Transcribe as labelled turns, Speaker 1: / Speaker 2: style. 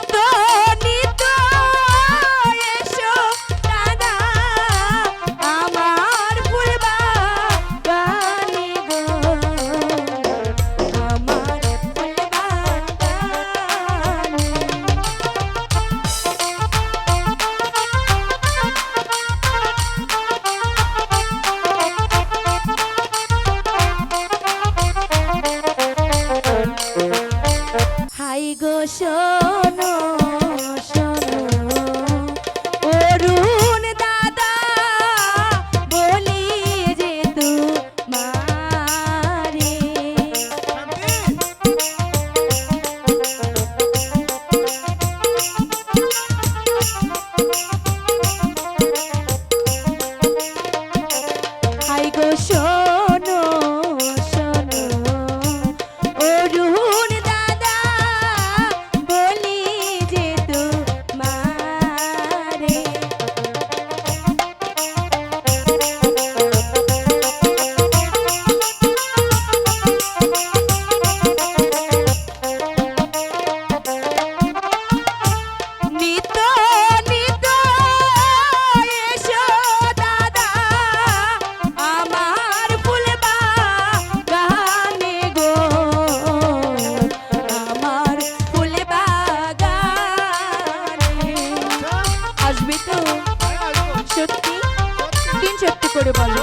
Speaker 1: Então... সত্যি করে বলো।